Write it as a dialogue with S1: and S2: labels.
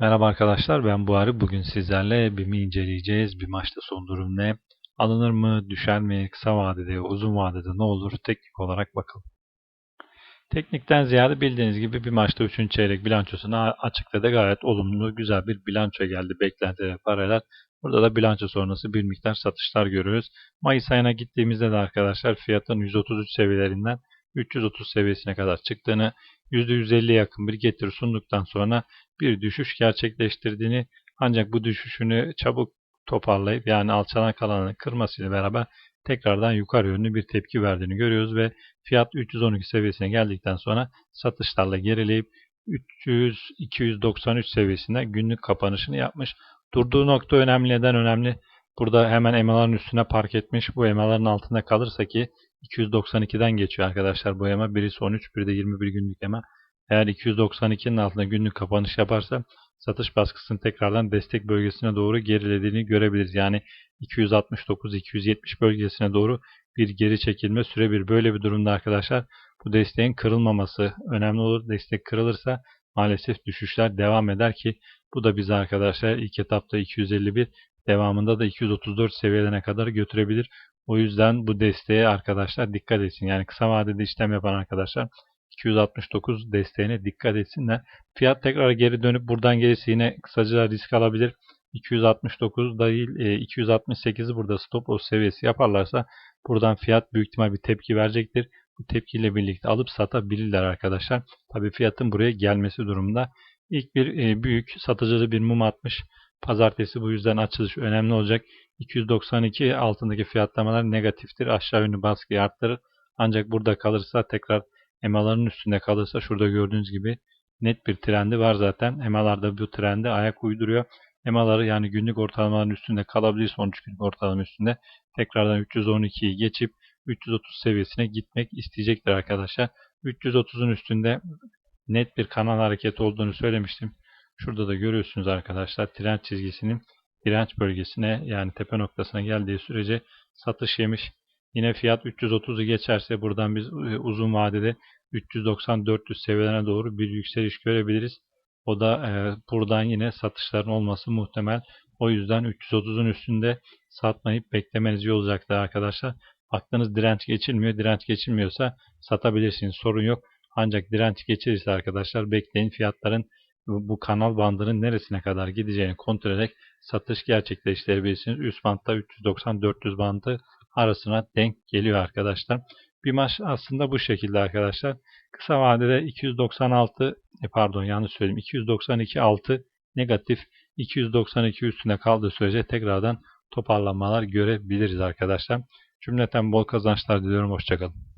S1: Merhaba arkadaşlar ben Buhari. Bugün sizlerle BİM'i inceleyeceğiz. Bir maçta son durum ne? Alınır mı? Düşer mi? Kısa vadede, uzun vadede ne olur? Teknik olarak bakalım. Teknikten ziyade bildiğiniz gibi bir maçta 3. çeyrek bilançosunu açıkladı. Gayet olumlu, güzel bir bilanço geldi. Beklentiler, paralel. Burada da bilanço sonrası bir miktar satışlar görüyoruz. Mayıs ayına gittiğimizde de arkadaşlar fiyatın 133 seviyelerinden 330 seviyesine kadar çıktığını, %150'ye yakın bir getiri sunduktan sonra bir düşüş gerçekleştirdiğini ancak bu düşüşünü çabuk toparlayıp yani alçalan kalanını kırmasıyla beraber tekrardan yukarı yönlü bir tepki verdiğini görüyoruz ve fiyat 312 seviyesine geldikten sonra satışlarla gerileyip 300-293 seviyesinde günlük kapanışını yapmış. Durduğu nokta önemli. Neden önemli? Burada hemen EMA'ların üstüne park etmiş. Bu EMA'ların altında kalırsa ki 292'den geçiyor arkadaşlar bu EMA. Birisi 13, biri de 21 günlük EMA. Eğer 292'nin altında günlük kapanış yaparsa satış baskısının tekrardan destek bölgesine doğru gerilediğini görebiliriz. Yani 269-270 bölgesine doğru bir geri çekilme sürebilir. Böyle bir durumda arkadaşlar bu desteğin kırılmaması önemli olur. Destek kırılırsa maalesef düşüşler devam eder ki bu da bizi arkadaşlar ilk etapta 251 devamında da 234 seviyelerine kadar götürebilir. O yüzden bu desteğe arkadaşlar dikkat etsin. Yani kısa vadede işlem yapan arkadaşlar 269 desteğine dikkat etsinler. Fiyat tekrar geri dönüp buradan gerisi yine kısaca risk alabilir. 269 değil 268'i e, burada stop o seviyesi yaparlarsa buradan fiyat büyük ihtimal bir tepki verecektir. Bu tepkiyle birlikte alıp satabilirler arkadaşlar. Tabi fiyatın buraya gelmesi durumunda. İlk bir e, büyük satıcılı bir mum atmış. Pazartesi bu yüzden açılış önemli olacak. 292 altındaki fiyatlamalar negatiftir. Aşağı yönlü baskıyı arttırır. Ancak burada kalırsa tekrar EMA'ların üstünde kalırsa şurada gördüğünüz gibi net bir trendi var zaten. EMA'lar da bu trende ayak uyduruyor. EMA'ları yani günlük ortalamaların üstünde kalabilir sonuç günlük ortalama üstünde. Tekrardan 312'yi geçip 330 seviyesine gitmek isteyecektir arkadaşlar. 330'un üstünde net bir kanal hareketi olduğunu söylemiştim. Şurada da görüyorsunuz arkadaşlar trend çizgisinin direnç bölgesine yani tepe noktasına geldiği sürece satış yemiş. Yine fiyat 330'u geçerse buradan biz e, uzun vadede 390-400 seviyelerine doğru bir yükseliş görebiliriz. O da e, buradan yine satışların olması muhtemel. O yüzden 330'un üstünde satmayıp beklemeniz iyi olacaktır arkadaşlar. Baktığınız direnç geçilmiyor. Direnç geçilmiyorsa satabilirsiniz. Sorun yok. Ancak direnç geçirirse arkadaşlar bekleyin fiyatların bu kanal bandının neresine kadar gideceğini kontrol ederek satış gerçekleştirebilirsiniz. Üst bantta 390-400 bandı arasına denk geliyor arkadaşlar. Bir maç aslında bu şekilde arkadaşlar. Kısa vadede 296 e, pardon yanlış söyledim 292 6 negatif 292 üstünde kaldığı sürece tekrardan toparlanmalar görebiliriz arkadaşlar. Cümleten bol kazançlar diliyorum. Hoşçakalın.